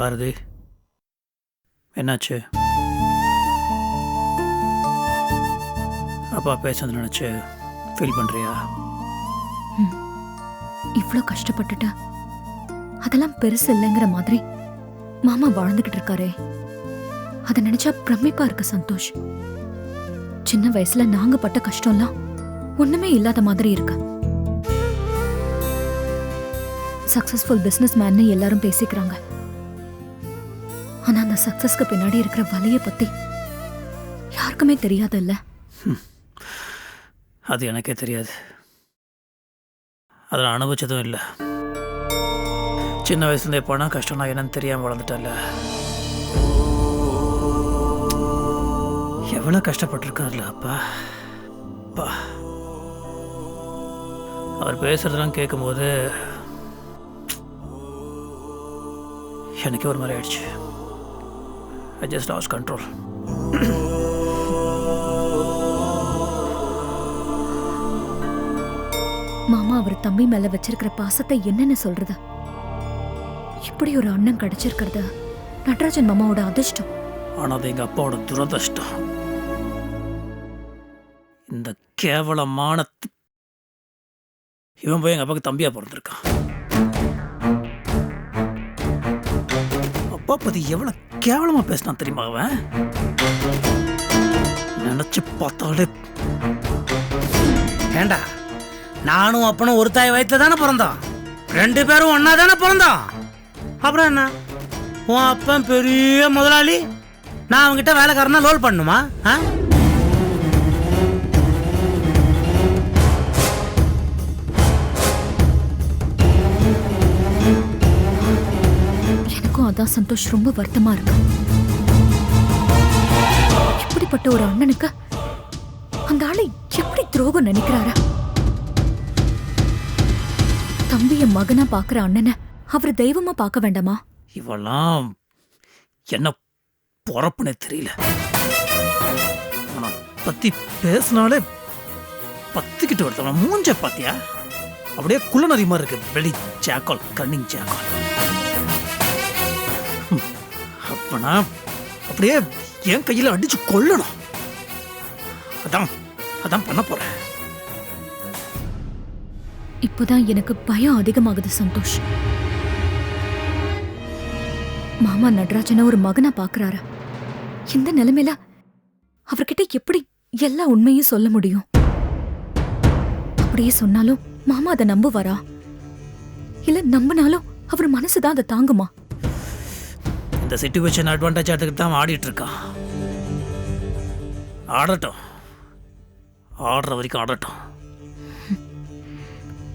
பாரதி. என்னாச்சு? அப்பா பேசுறது நினச்சி ஃபீல் பண்ணுறியா இவ்வளோ கஷ்டப்பட்டுட்ட? அதெல்லாம் பெருசு இல்லைங்கிற மாதிரி மாமா வாழ்ந்துகிட்டு இருக்காரே. அதை நினைச்சா பிரமிப்பா இருக்கு சந்தோஷ். சின்ன வயசுல நாங்க பட்ட கஷ்டம்லாம் ஒண்ணுமே இல்லாத மாதிரி இருக்கு. சக்சஸ்ஃபுல் பிஸ்னஸ் மேன்னு எல்லாரும் பேசிக்கிறாங்க. ஆனா அந்த சக்சஸ்க்கு பின்னாடி இருக்கிற வலிய பத்தி யாருக்குமே தெரியாது இல்ல. அது எனக்கே தெரியாது. அதில் அனுபவிச்சதும் இல்லை. சின்ன வயசுலேருந்தே பணம் கஷ்டம்னா என்னன்னு தெரியாமல் வளர்ந்துட்டல எவ்வளோ கஷ்டப்பட்டிருக்காருல அப்பா. அப்பா அவர் பேசுறதெல்லாம் கேட்கும்போது எனக்கே ஒரு மாதிரி ஆயிடுச்சு. ஐ ஜஸ்ட் லாஸ் கண்ட்ரோல் மாமா அவர் தம்பி மேல வச்சிருக்கிற பாசத்தை என்னன்னு சொல்றது? இப்படி ஒரு அண்ணன் கிடைச்சிருக்கிறது நடராஜன் மாமாவோட அதிர்ஷ்டம். ஆனால் அது எங்கள் அப்பாவோட துரதிர்ஷ்டம். இந்த கேவலமான இவன் போய் எங்கள் அப்பாவுக்கு தம்பியாக பிறந்திருக்கான். அப்பா பற்றி எவ்வளோ கேவலமாக பேசினான் தெரியுமா அவன்? நினச்சி பார்த்தாலே. ஏண்டா நானும் அப்பனும் ஒரு தாய் வயிற்றுல தானே பிறந்தோம். ரெண்டு பேரும் ஒன்னா தானே பிறந்தோம். அப்புறம் என்ன? உன் அப்பன் பெரிய முதலாளி. நான் அவங்ககிட்ட வேலைக்காரனா லோல் பண்ணுமா? ஆ? தான் சந்தோஷ் ரொம்ப வருத்தமா இருக்கு. இப்படிப்பட்ட ஒரு அண்ணனுக்கு அந்த ஆளை எப்படி துரோகம் நினைக்கிறாரா? தம்பிய மகனா பாக்குற அண்ணனை அவர் தெய்வமா பார்க்க வேண்டாமா? இவெல்லாம் என்ன பொறப்புனே தெரியல. பத்தி பேசினாலே பத்துக்கிட்டு வருத்தவன் மூஞ்ச பாத்தியா? அப்படியே குள்ளநரி மாதிரி இருக்கு. வெளி ஜாக்கால் கன்னிங் ஜாக்கால். அப்பனா அப்படியே என் கையில அடிச்சு கொல்லணும். அதான் அதான் பண்ண போறேன். இப்போதான் எனக்கு பயம் அதிகமாகுது சந்தோஷ். மாமா நடராஜனை ஒரு மகனா பாக்குறாரா? இந்த நிலைமையில அவர்கிட்ட எப்படி எல்லா உண்மையும் சொல்ல முடியும்? அப்படியே சொன்னாலும் மாமா அதை நம்புவாரா? இல்ல நம்பினாலும் அவர் மனசுதான் அதை தாங்குமா? இந்த சுச்சுவேஷன் அட்வான்டேஜ் எடுத்துக்கிட்டு தான் ஆடிட்டுருக்கான் ஆடட்டும். ஆடுற வரைக்கும் ஆடட்டும்.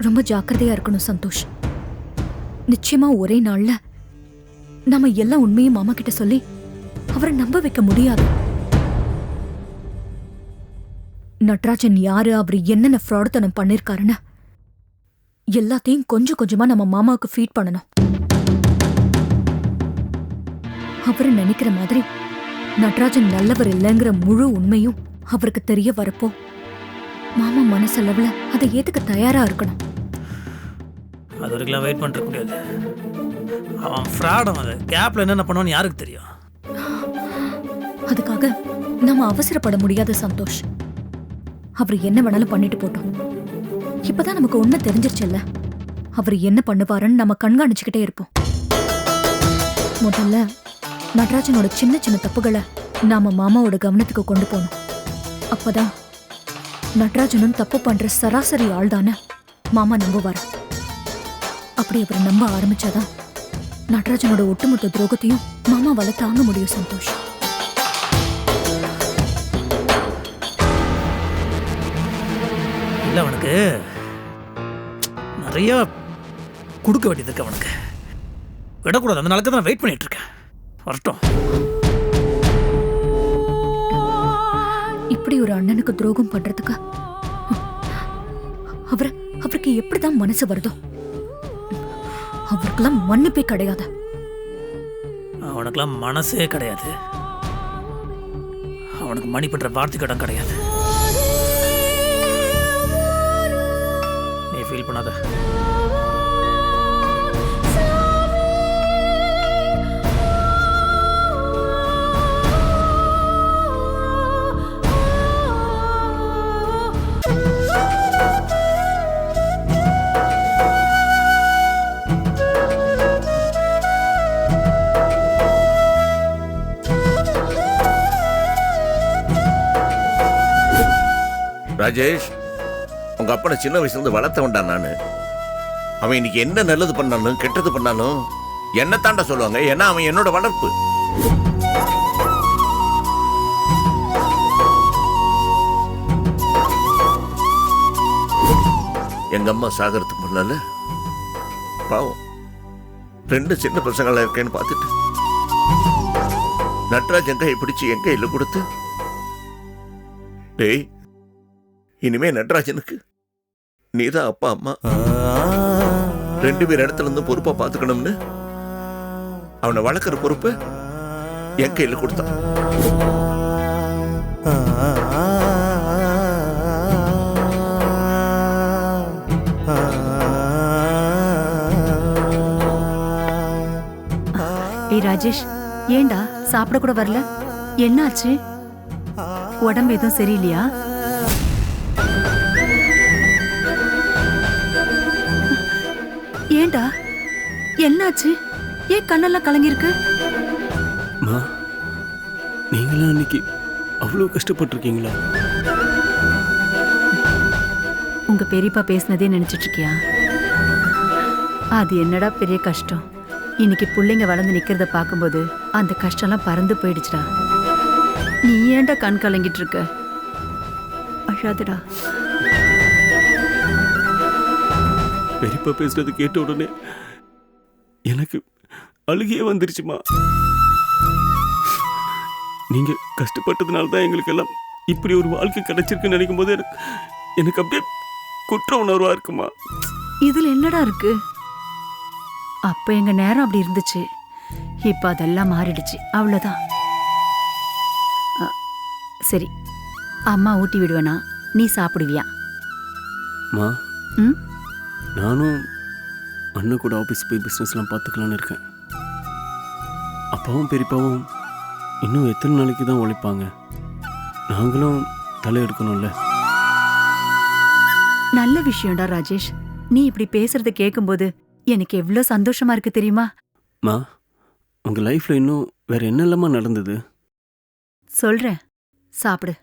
ரொம்ப ஜாக்கிரதையாக இருக்கணும் சந்தோஷ். நிச்சயமாக ஒரே நாளில் நம்ம எல்லா உண்மையும் மாமா கிட்ட சொல்லி அவரை நம்ப வைக்க முடியாது. நட்ராஜன் யாரு அவர் என்னென்ன ஃப்ராடுத்தனம் பண்ணிருக்காருன்னு எல்லாத்தையும் கொஞ்சம் கொஞ்சமா நம்ம மாமாவுக்கு ஃபீட் பண்ணணும். அவரு நினைக்கிற மாதிரி நட்ராஜன் நல்லவர் இல்லைங்கிற முழு உண்மையும் அவருக்கு தெரிய வரப்போ மாமா மனசளவுல அதை ஏத்துக்க தயாரா இருக்கணும். அது வரைக்கும் வெயிட் பண்ணிருக்க முடியாது. அவன் ஃப்ராடம் அது கேப்ல என்னென்ன பண்ணுவான்னு யாருக்கு தெரியும்? அதுக்காக நாம அவசரப்பட முடியாத சந்தோஷ். அவர் என்ன வேணாலும் பண்ணிட்டு போட்டோம். இப்பதான் நமக்கு உண்மை தெரிஞ்சிருச்சுல்ல. அவர் என்ன பண்ணுவாருன்னு நம்ம கண்காணிச்சுக்கிட்டே இருப்போம். முதல்ல நடராஜனோட சின்ன சின்ன தப்புகளை நாம மாமாவோட கவனத்துக்கு கொண்டு போகணும். அப்பதான் நடராஜனும் தப்பு பண்ற சராசரி ஆள்தானே மாமா நம்புவார். அப்படி அவர் நம்ப ஆரம்பிச்சாதான் நடராஜனோட ஒட்டுமொத்த துரோகத்தையும் மாமாவால தாங்க முடியும் சந்தோஷ். இல்லை அவனுக்கு நிறைய கொடுக்க வேண்டியது இருக்கு அவனுக்கு. விடக்கூடாது அந்த நாளுக்கு தான் வெயிட் பண்ணிட்டு இருக்கேன். வரட்டும். இப்படி ஒரு அண்ணனுக்கு துரோகம் பண்றதுக்கு? அவர் அவருக்கு எப்படிதான் மனசு வருதோ? அவருக்கெல்லாம் மன்னிப்பே கிடையாது. அவனுக்கெல்லாம் மனசே கிடையாது. அவனுக்கு மணி பண்ற வார்த்தைக்கு இடம் கிடையாது. நீ ஃபீல் பண்ணாத. ராஜேஷ் உங்க அப்பனை சின்ன வயசுல இருந்து வளர்த்தவன்டா நானு. அவன் இன்னைக்கு என்ன நல்லது பண்ணாலும் கெட்டது பண்ணாலும் என்ன தாண்டா சொல்லுவாங்க? ஏன்னா அவன் என்னோட வளர்ப்பு. எங்க அம்மா சாகறதுக்கு முன்னால பாவம் ரெண்டு சின்ன பசங்களா இருக்கேன்னு பார்த்துட்டு நட்ராஜ் என் கையை பிடிச்சு என் கொடுத்து டேய் இனிமே நடராஜனுக்கு. நீதான் அப்பா அம்மா. ரெண்டு பேர் இடத்துல இருந்து பொறுப்பா பாத்துக்கணும்னு அவனை வளர்க்குற பொறுப்பு என் கையில் கொடுத்தான் ஏய் ராஜேஷ் ஏண்டா சாப்பிட கூட வரல. என்னாச்சு? உடம்பு எதுவும் சரியில்லையா? ஏன்டா என்னாச்சு? ஏன் கண்ணெல்லாம் கலங்கிருக்கு மா நீங்களாம் அன்னைக்கு அவ்வளோ கஷ்டப்பட்டிருக்கீங்களா? உங்க பெரியப்பா பேசினதே நினைச்சிட்டு இருக்கியா அது என்னடா பெரிய கஷ்டம்? இன்னைக்கு புள்ளைங்க வளர்ந்து நிக்கிறத பார்க்கும்போது அந்த கஷ்டம்லாம் பறந்து போயிடுச்சுடா. நீ ஏன்டா கண் கலங்கிட்டு இருக்க அழாதடா. பெரியப்பா பேசுறது கேட்ட உடனே எனக்கு அழுகையே வந்துருச்சுமா. நீங்க கஷ்டப்பட்டதுனால தான் எங்களுக்கு எல்லாம் இப்படி ஒரு வாழ்க்கை கிடைச்சிருக்குன்னு நினைக்கும் போது எனக்கு எனக்கு அப்படியே குற்ற உணர்வா இருக்குமா? இதுல என்னடா இருக்கு? அப்ப எங்க நேரம் அப்படி இருந்துச்சு. இப்ப அதெல்லாம் மாறிடுச்சு. அவ்வளவுதான். சரி. அம்மா ஊட்டி விடுவேனா? நீ சாப்பிடுவியா? மா? ம்? நானும் அண்ணன் கூட ஆஃபீஸ் போய் பிஸ்னஸ்லாம் பார்த்துக்கலான்னு இருக்கேன். அப்பாவும் பெரியப்பாவும் இன்னும் எத்தனை நாளைக்கு தான் உழைப்பாங்க? நாங்களும் தலை எடுக்கணும்ல. நல்ல விஷயம்டா ராஜேஷ். நீ இப்படி பேசுறத கேட்கும்போது எனக்கு எவ்வளவு சந்தோஷமா இருக்கு தெரியுமா? மா உங்கள் லைஃப்பில் இன்னும் வேற என்னெல்லாமா நடந்தது? சொல்றேன். சாப்பிடு.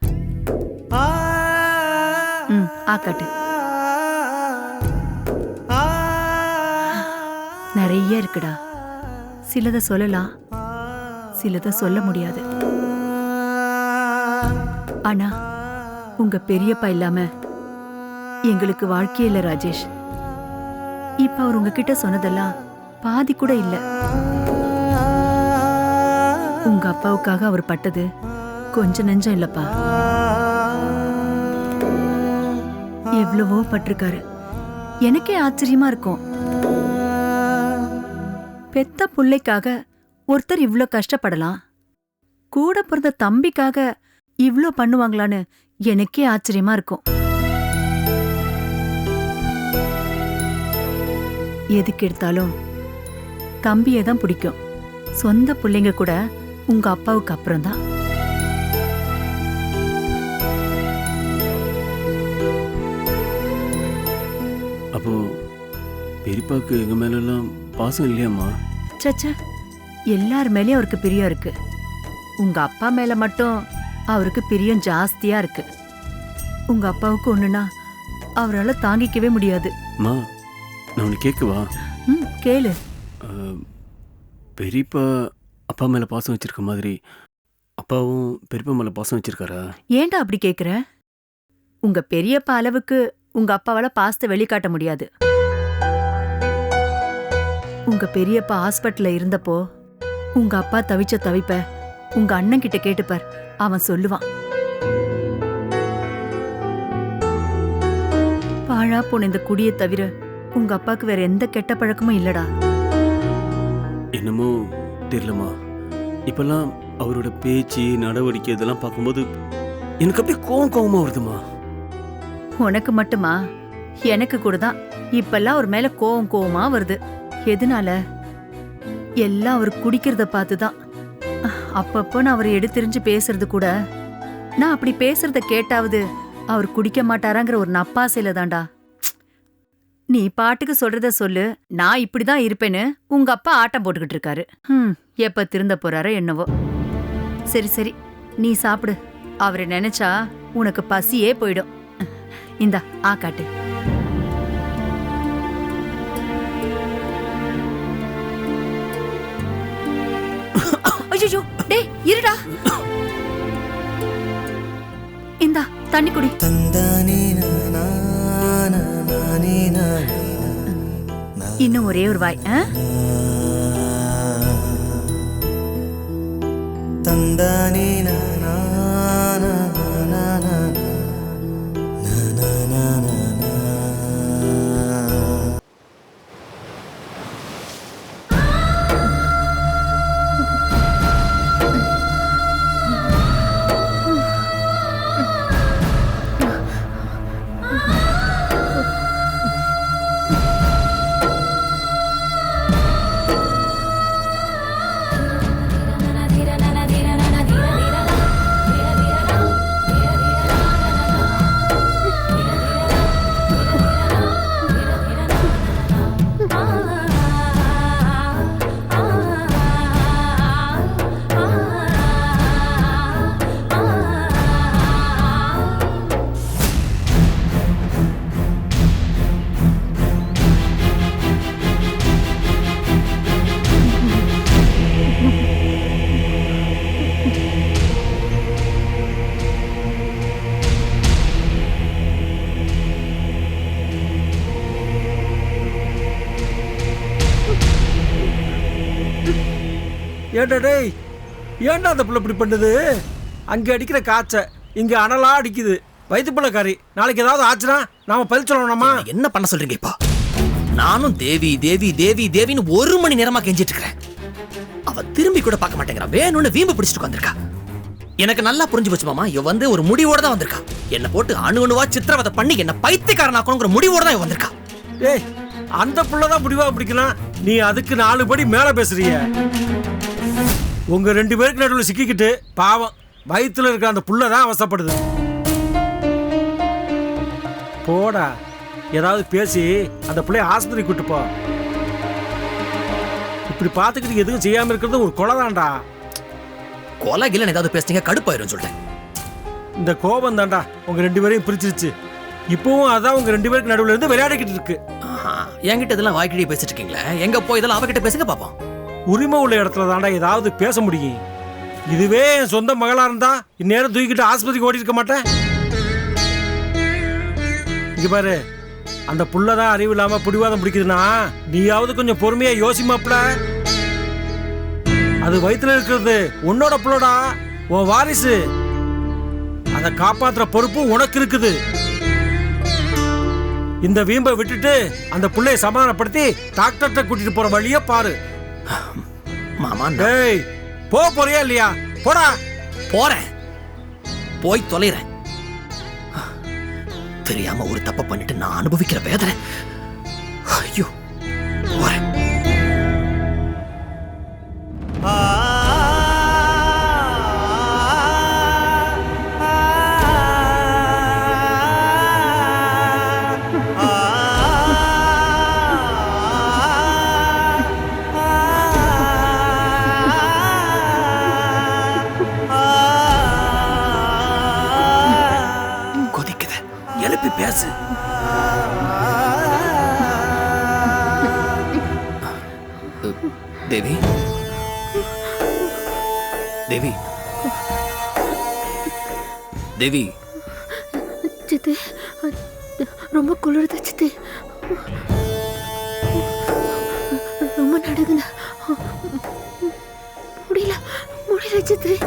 ம் ஆக்காட்டு நிறைய இருக்குடா. சிலத சொல்லலாம் சிலத சொல்ல முடியாது. ஆனா உங்க பெரியப்பா இல்லாம எங்களுக்கு வாழ்க்கையே இல்லை ராஜேஷ் இப்ப அவர் உங்ககிட்ட சொன்னதெல்லாம் பாதி கூட இல்ல. உங்க அப்பாவுக்காக அவர் பட்டது கொஞ்ச நெஞ்சம் இல்லப்பா. எவ்வளவோ பட்டிருக்காரு. எனக்கே ஆச்சரியமா இருக்கும். பெத்த புள்ளைக்காக ஒருத்தர் இவ்ளோ கஷ்டப்படலாம்? கூட பிறந்த தம்பிக்காக இவ்ளோ பண்ணுவாங்களான்னு எனக்கே ஆச்சரியமா இருக்கும். எதுக்கு எடுத்தாலும் தம்பியை தான் பிடிக்கும். சொந்த பிள்ளைங்க கூட உங்க அப்பாவுக்கு அப்புறம் தான். அப்போ பெரியப்பாவுக்கு எங்க மேலெல்லாம் பாசம் இல்லையாம்மா. சச்ச எல்லார் மேலயும் அவருக்கு பிரியம் இருக்கு. உங்க அப்பா மேல மட்டும் அவருக்கு பிரியம் ஜாஸ்தியா இருக்கு. உங்க அப்பாவுக்கு ஒண்ணுனா அவரால தாங்கிக்கவே முடியாது. அம்மா நான் உன்னை கேட்கவா ம் கேளு. பெரியப்பா அப்பா மேலே பாசம் வச்சிருக்க மாதிரி அப்பாவும் பெரியப்பா மேலே பாசம் வச்சிருக்காரா? ஏன்டா அப்படி கேக்குற? உங்க பெரியப்பா அளவுக்கு உங்க அப்பாவால பாசத்தை வெளிக்காட்ட முடியாது. உங்க பெரியப்பா ஹாஸ்பிட்டல்ல இருந்தப்போ உங்க அப்பா தவிச்ச தவிப்ப உங்க அண்ணன் கிட்ட கேட்டுப்பார். அவன் சொல்லுவான். பாழா போன இந்த குடியை தவிர உங்க அப்பாக்கு வேற எந்த கெட்ட பழக்கமும் இல்லடா. என்னமோ தெரியலம்மா. இப்பெல்லாம் அவரோட பேச்சு நடவடிக்கை இதெல்லாம் பார்க்கும்போது எனக்கு அப்படியே கோவம் கோவமாக வருதுமா உனக்கு மட்டுமா? எனக்கு கூட தான் இப்பெல்லாம் அவர் மேல கோவம் கோவமா வருது. எதனால? எல்லாம் அவர் குடிக்கிறத பார்த்து தான் அப்பப்போ நான் அவர் எடுத்தெறிஞ்சு பேசுறது கூட நான் அப்படி பேசுறத கேட்டாவது அவர் குடிக்க மாட்டாராங்கிற ஒரு நப்பாசையில தான்டா. நீ பாட்டுக்கு சொல்றத சொல்லு நான் இப்படிதான் இருப்பேன்னு உங்க அப்பா ஆட்டம் போட்டுக்கிட்டு இருக்காரு. ம் எப்ப திருந்த போறாரோ என்னவோ. சரி சரி நீ சாப்பிடு. அவரை நினைச்சா உனக்கு பசியே போயிடும். இந்தா ஆ காட்டு. ஐயோ டேய் இருடா. இந்தா தண்ணி குடி. இன்னும் ஒரே ஒரு வாய் ஆ? ஏண்டா டேய் ஏன்டா அந்த புள்ள இப்படி பண்ணுது? அங்கே அடிக்கிற காய்ச்ச இங்கே அனலா அடிக்குது. வயிற்று பிள்ளைக்காரி நாளைக்கு ஏதாவது ஆச்சுன்னா நாம பதில் சொல்லணுமா என்ன பண்ண சொல்றீங்க இப்போ? நானும் தேவி தேவி தேவி தேவின்னு ஒரு மணி நேரமா கெஞ்சிட்டு இருக்கிறேன் அவ திரும்பி கூட பார்க்க மாட்டேங்கிறா. வேணும்னு வீம்பு பிடிச்சிட்டு வந்திருக்கா எனக்கு நல்லா புரிஞ்சு போச்சு மாமா. இவ வந்து ஒரு முடிவோட தான் வந்திருக்கா. என்ன போட்டு அணு அணுவா சித்திரவதை பண்ணி என்ன பைத்தியக்காரனாக்கணுங்கிற முடிவோட தான் இவ வந்திருக்கா. ஏய் அந்த புள்ள தான் முடிவா பிடிக்கலாம். நீ அதுக்கு நாலு படி மேல பேசுறிய. உங்க ரெண்டு பேருக்கு நடுவில் சிக்கிக்கிட்டு பாவம் வயித்துல இருக்கிற அந்த புள்ள தான் அவசப்படுது. போடா. ஏதாவது பேசி அந்த பிள்ளைய ஆஸ்பத்திரி கூட்டு போ. இப்படி பார்த்துக்கிட்டு எதுவும் செய்யாம இருக்கிறது ஒரு கொலை தான்டா. கொலை கிலன் ஏதாவது பேசுனீங்க கடுப்பாயிரும் சொல்லிட்டேன். இந்த கோபம் தான்டா உங்க ரெண்டு பேரையும் பிரிச்சிருச்சு. இப்பவும் அதான் உங்க ரெண்டு பேருக்கு நடுவுல இருந்து விளையாடிக்கிட்டு இருக்கு. என்கிட்ட இதெல்லாம் வாய்க்கிட்டே பேசிட்டு இருக்கீங்களே? எங்க போய் இதெல்லாம் அவகிட்ட பேசுங்க பாப்போம். உரிமை உள்ள இடத்துல தாண்டா ஏதாவது பேச முடியும். இதுவே என் சொந்த மகளா இருந்தா இந்நேரம் தூக்கிட்டு ஆஸ்பத்திரிக்கு ஓடி இருக்க மாட்டேன். இங்க பாரு அந்த புள்ளதான் அறிவு இல்லாம பிடிவாதம் பிடிக்குதுன்னா நீயாவது கொஞ்சம் பொறுமையா யோசிமாப்ல அது வயித்துல இருக்கிறது உன்னோட புள்ளடா உன் வாரிசு. அதை காப்பாத்துற பொறுப்பும் உனக்கு இருக்குது. இந்த வீம்பை விட்டுட்டு அந்த புள்ளைய சமாதானப்படுத்தி டாக்டர்கிட்ட கூட்டிட்டு போற வழியை பாரு. மாமா டேய் போ போறியா இல்லையா? போடா. போறேன். போய் தொலைறேன். தெரியாம ஒரு தப்ப பண்ணிட்டு நான் அனுபவிக்கிற வேதனை. ஐயோ. தேவி. சித்தி ரொம்ப குளிருது சித்தி. ரொம்ப நடக்குது முடியல முடியல சித்தி.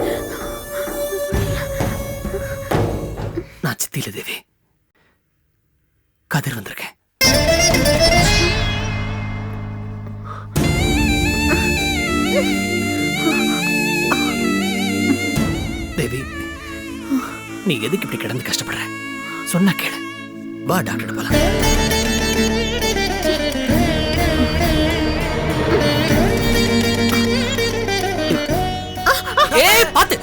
நான் சித்தியில தேவி. கதிர் வந்திருக்கேன். எதுக்கு இப்படி கிடந்து கஷ்டப்படுற? சொன்னா கேளு. வா டாக்டர் போலாம். ஏய் பாத்து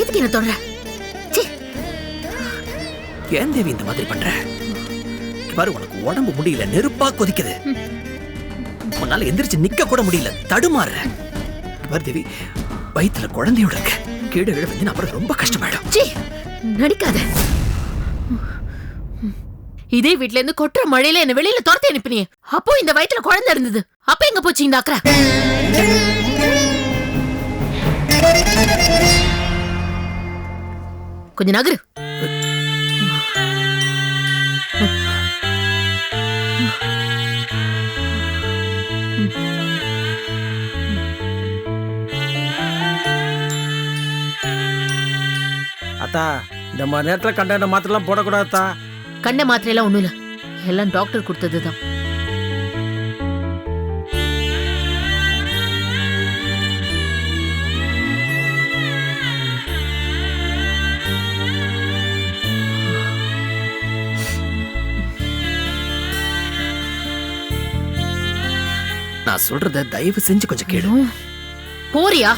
எதுக்கு என்ன தொடர ஏன் தேவி இந்த மாதிரி பண்ற? பாரு உனக்கு உடம்பு முடியல நெருப்பா கொதிக்குது. உன்னால எந்திரிச்சு நிக்க கூட முடியல தடுமாறுற. பாரு தேவி வயித்துல குழந்தையோட இருக்க. கீழே விழ வந்து அப்புறம் ரொம்ப கஷ்டமாயிடும். சி நடிக்காத. இதே வீட்ல இருந்து கொட்டுற மழையில என்ன வெளியில துரத்தி அனுப்பினியே. அப்போ இந்த வயித்துல குழந்தை இருந்தது. அப்ப எங்க போச்சு இந்த அக்கறை? கொஞ்சம் நகரு. அத்தா இந்த மாதிரி நேரத்தில் கண்ட மாத்திரலாம் போடக்கூடாதா கண்ட மாத்திரையெல்லாம் ஒண்ணும் இல்ல. எல்லாம் டாக்டர் கொடுத்ததுதான். நான் சொல்றத தயவு செஞ்சு கொஞ்சம் கேளு. போறியா?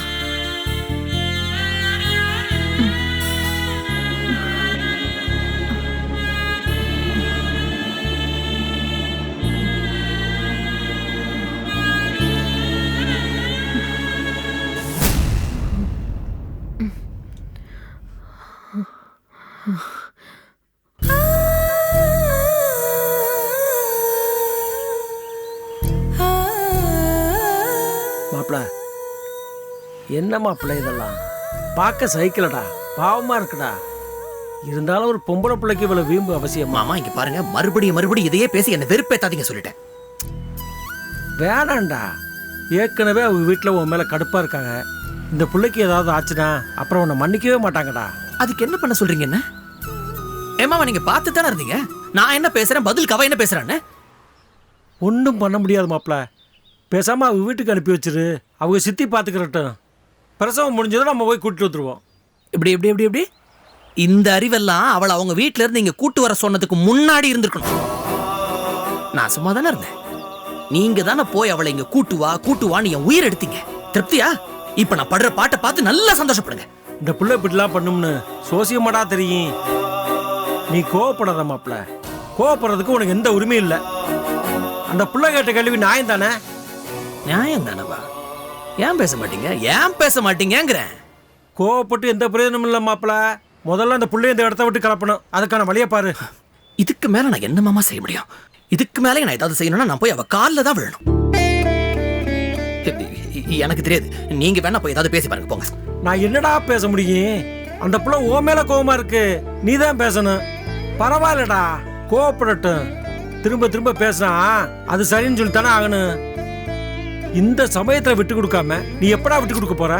என்ன மாப்பிள இதெல்லாம்? பார்க்க சைக்கிளடா பாவமா இருக்குடா. இருந்தாலும் ஒரு பொம்பளை பிள்ளைக்கு இவ்வளவு வீம்பு அவசியமா? மாமா இங்க பாருங்க. மறுபடியும் மறுபடியும் இதையே பேசி என்ன வெறுப்பேத்தாதீங்க சொல்லிட்டேன். வேணாம்டா ஏற்கனவே அவங்க வீட்டில் உன் மேலே கடுப்பாக இருக்காங்க. இந்த பிள்ளைக்கு ஏதாவது ஆச்சுன்னா அப்புறம் உன்னை மன்னிக்கவே மாட்டாங்கடா. அதுக்கு என்ன பண்ண சொல்றீங்க என்ன? ஏமாவா நீங்க பார்த்து தானே இருந்தீங்க? நான் என்ன பேசுறேன்? பதில் கவ என்ன பேசுறான்னு? ஒன்றும் பண்ண முடியாது மாப்பிள. பேசாமல் அவங்க வீட்டுக்கு அனுப்பி வச்சிரு. அவங்க சித்தி பார்த்துக்கிறட்டும். பிரசவம் முடிஞ்சதும் நம்ம போய் கூட்டிட்டு வந்துருவோம். இப்படி எப்படி எப்படி எப்படி இந்த அறிவெல்லாம் அவளை அவங்க வீட்ல இருந்து இங்க கூட்டு வர சொன்னதுக்கு முன்னாடி இருந்திருக்கணும். நான் சும்மா தானே இருந்தேன். நீங்க தானே போய் அவளை இங்க கூட்டு வா கூட்டு வான்னு என் உயிர் எடுத்தீங்க. திருப்தியா? இப்ப நான் படுற பாட்டை பார்த்து நல்லா சந்தோஷப்படுங்க. இந்த பிள்ளை இப்படிலாம் பண்ணும்னு சோசியமாடா தெரியும். நீ கோவப்படாத மாப்பிள கோவப்படுறதுக்கு உனக்கு எந்த உரிமையும் இல்லை. அந்த பிள்ளை கேட்ட கேள்வி நியாயம் தானே நியாயம் தானவா ஏன் பேச மாட்டீங்க? ஏன் பேச மாட்டீங்கங்கிறேன். கோவப்பட்டு எந்த பிரயோஜனமும் இல்லை மாப்பிள. முதல்ல அந்த பிள்ளைய இந்த இடத்த விட்டு கிளப்பணும். அதுக்கான வழியை பாரு. இதுக்கு மேல நான் என்ன மாமா செய்ய முடியும்? இதுக்கு மேல நான் ஏதாவது செய்யணும்னா நான் போய் அவ காலில் தான் விழணும். எனக்கு தெரியாது. நீங்க வேணா போய் ஏதாவது பேசி பாருங்க போங்க. நான் என்னடா பேச முடியும்? அந்த புள்ள ஓ மேல கோவமா இருக்கு. நீ தான் பேசணும். பரவாயில்லடா. கோவப்படட்டும். திரும்ப திரும்ப பேசினா அது சரின்னு சொல்லித்தானே ஆகணும். இந்த சமயத்துல விட்டு கொடுக்காம நீ எப்படா விட்டு கொடுக்க போற?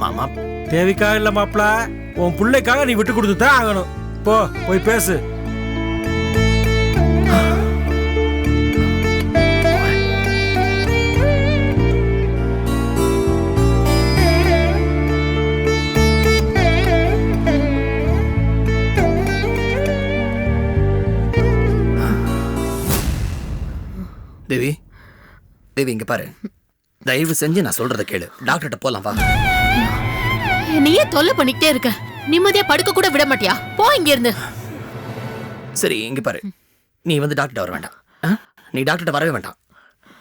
மாமா. தேவைக்காக இல்ல மாப்ள உன் பிள்ளைக்காக நீ விட்டு கொடுத்து தான் ஆகணும். போ போய் பேசு. தேவி தேவி இங்க பாரு. தயவு செஞ்சு நான் சொல்றத கேளு. டாக்டர்கிட்ட போலாம் வா. என்னையே தொல்லை பண்ணிக்கிட்டே இருக்க. நிம்மதியா படுக்க கூட விட மாட்டியா? போ இங்க இருந்து சரி இங்க பாரு. நீ வந்து டாக்டர்கிட்ட வர வேண்டாம். ஆ? நீ டாக்டர்கிட்ட வரவே வேண்டாம்.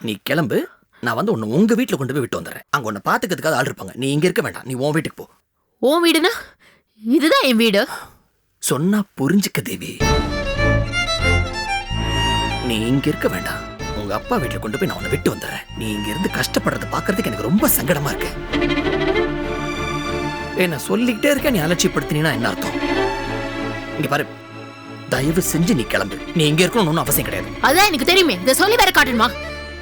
நீ கிளம்பு. நான் வந்து உன்னை உங்க வீட்டுல கொண்டு போய் விட்டு வந்துடுறேன். அங்க உன்னை பாத்துக்கிறதுக்காக ஆள் இருப்பாங்க. நீ இங்க இருக்க வேண்டாம். நீ உன் வீட்டுக்கு போ. உன் வீடுனா? இதுதான் என் வீடு. சொன்னா புரிஞ்சுக்க தேவி. நீ இங்க இருக்க வேண்டாம். உங்க அப்பா வீட்டுல கொண்டு போய் நான் உன்னை விட்டு வந்துடுறேன். நீ இங்க இருந்து கஷ்டப்படுறத பாக்குறதுக்கு எனக்கு ரொம்ப சங்கடமா இருக்கு. ஏ நான் சொல்லிக்கிட்டே இருக்கேன் நீ அலட்சியப்படுத்தினா என்ன அர்த்தம்? இங்க பாரு தயவு செஞ்சு நீ கிளம்பு. நீ இங்க இருக்கணும்னு அவசியம் கிடையாது. அதான் எனக்கு தெரியுமே. இத சொல்லி வேற காட்டணுமா?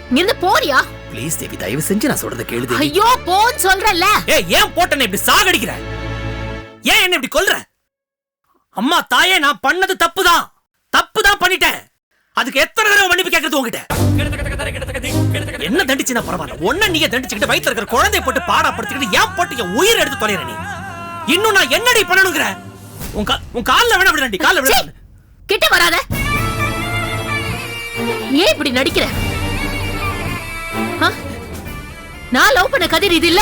இங்க இருந்து போறியா? ப்ளீஸ் தேவி தயவு செஞ்சு நான் சொல்றத கேளு தேவி. ஐயோ போன்னு சொல்றல்ல. ஏய் ஏன் போட்டனை இப்படி சாகடிக்கிற? ஏன் என்ன இப்படி கொல்ற? அம்மா தாயே நான் பண்ணது தப்பு தான் தப்பு தான் பண்ணிட்டேன். அதுக்கு எத்தனை தடவை மன்னிப்பு கேட்கறது உங்ககிட்ட என்ன தண்டிச்சுனா பரவாயில்ல. ஒன்ன நீங்க தண்டிச்சுக்கிட்டு வயித்துல இருக்கிற குழந்தைய போட்டு பாடாப்படுத்திக்கிட்டு ஏன் போட்டு என் உயிர் எடுத்து தொலைற நீ? இன்னும் நான் என்னடி பண்ணணுங்கிற? உன் கா- உன் கால்ல வேணா விடுறேன்டி கால்ல விட. கிட்ட வராத. ஏன் இப்படி நடிக்கிற? ஆ? நான் லவ் பண்ண கதிர் இது இல்ல.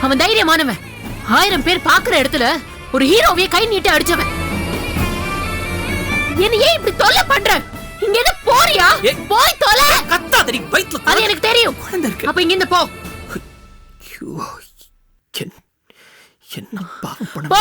அவன் தைரியமானவன். ஆயிரம் பேர் பாக்குற இடத்துல ஒரு ஹீரோவையே கை நீட்டி அடிச்சவன். என்ன ஏன் இப்படி தொல்லை பண்றேன் இங்க இருந்து போறியா. போய் தொலை. கத்தாதடி வயித்துல அது எனக்கு தெரியும். குழந்தை இருக்கு. அப்ப இங்க இருந்து போ. என்ன பாவம் பண்ண போ.